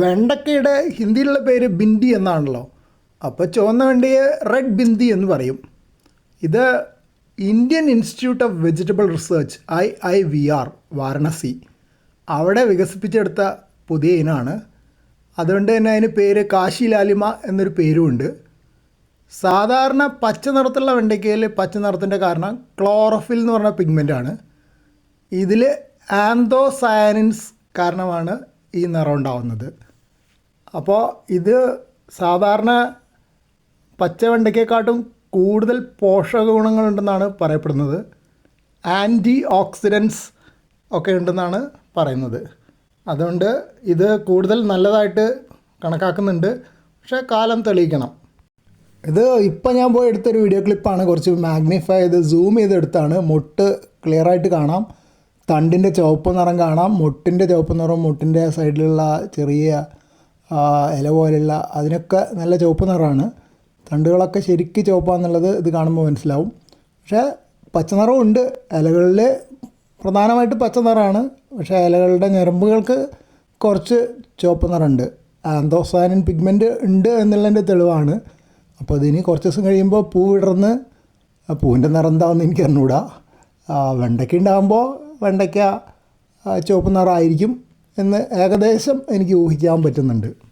വെണ്ടക്കയുടെ ഹിന്ദിയിലുള്ള പേര് ബിന്ദി എന്നാണല്ലോ. അപ്പോൾ ചുവന്ന വെണ്ടയെ റെഡ് ബിന്ദി എന്ന് പറയും. ഇത് Indian Institute of Vegetable Research I I V R Varanasi അവിടെ വികസിപ്പിച്ചെടുത്ത പുതിയ ഇനമാണ് അതുകൊണ്ട് തന്നെ അതിന് പേര് കാശി ലാലിമ എന്നൊരു പേരുമുണ്ട് സാധാരണ പച്ച നിറത്തുള്ള വെണ്ടയ്ക്കയിൽ പച്ച നിറത്തിന്റെ കാരണം ക്ലോറോഫിൽ എന്ന് പറഞ്ഞ പിഗ്മെന്റാണ് ഇതിൽ ആന്തോസയനിൻസ് കാരണമാണ് ഈ നിറം ഉണ്ടാവുന്നത്. അപ്പോൾ ഇത് സാധാരണ പച്ച വെണ്ടയ്ക്കെക്കാട്ടും കൂടുതൽ പോഷക ഗുണങ്ങളുണ്ടെന്നാണ് പറയപ്പെടുന്നത്. ആന്റി ഓക്സിഡൻസ് ഒക്കെ ഉണ്ടെന്നാണ് പറയുന്നത്. അതുകൊണ്ട് ഇത് കൂടുതൽ നല്ലതായിട്ട് കണക്കാക്കുന്നുണ്ട്. പക്ഷേ കാലം തെളിയിക്കണം. ഇത് ഇപ്പം ഞാൻ പോയി എടുത്തൊരു വീഡിയോ ക്ലിപ്പാണ്. കുറച്ച് മാഗ്നിഫൈ ചെയ്ത് സൂം ചെയ്തെടുത്താണ്. മുട്ട് ക്ലിയറായിട്ട് കാണാം. തണ്ടിന്റെ ചുവപ്പ് നിറം കാണാം മുട്ടിന്റെ ചുവപ്പ് നിറം മുട്ടിന്റെ സൈഡിലുള്ള ചെറിയ ഇല പോലെയുള്ള അതിനൊക്കെ നല്ല ചുവപ്പ് നിറമാണ്. തണ്ടുകളൊക്കെ ശരിക്ക് ചുവപ്പാന്നുള്ളത് ഇത് കാണുമ്പോൾ മനസ്സിലാവും. പക്ഷേ പച്ച നിറവും ഉണ്ട്. ഇലകളിൽ പ്രധാനമായിട്ട് പച്ച നിറമാണ്. പക്ഷേ ഇലകളുടെ ഞരമ്പുകൾക്ക് കുറച്ച് ചുവപ്പ് നിറമുണ്ട്. ആന്തോസാനിൻ പിഗ്മെന്റ് ഉണ്ട് എന്നുള്ളതിന്റെ തെളിവാണ്. അപ്പോൾ ഇതിന് കുറച്ച് ദിവസം കഴിയുമ്പോൾ പൂ വിടർന്ന് പൂവിന്റെ നിറം എന്താണെന്ന് എനിക്ക് വെണ്ടയ്ക്ക് വെണ്ടയ്ക്ക ഉണ്ടാകുമ്പോൾ വെണ്ടയ്ക്ക ചുവപ്പ് നിറമായിരിക്കും എന്ന് ഏകദേശം എനിക്ക് ഊഹിക്കാൻ പറ്റുന്നുണ്ട്.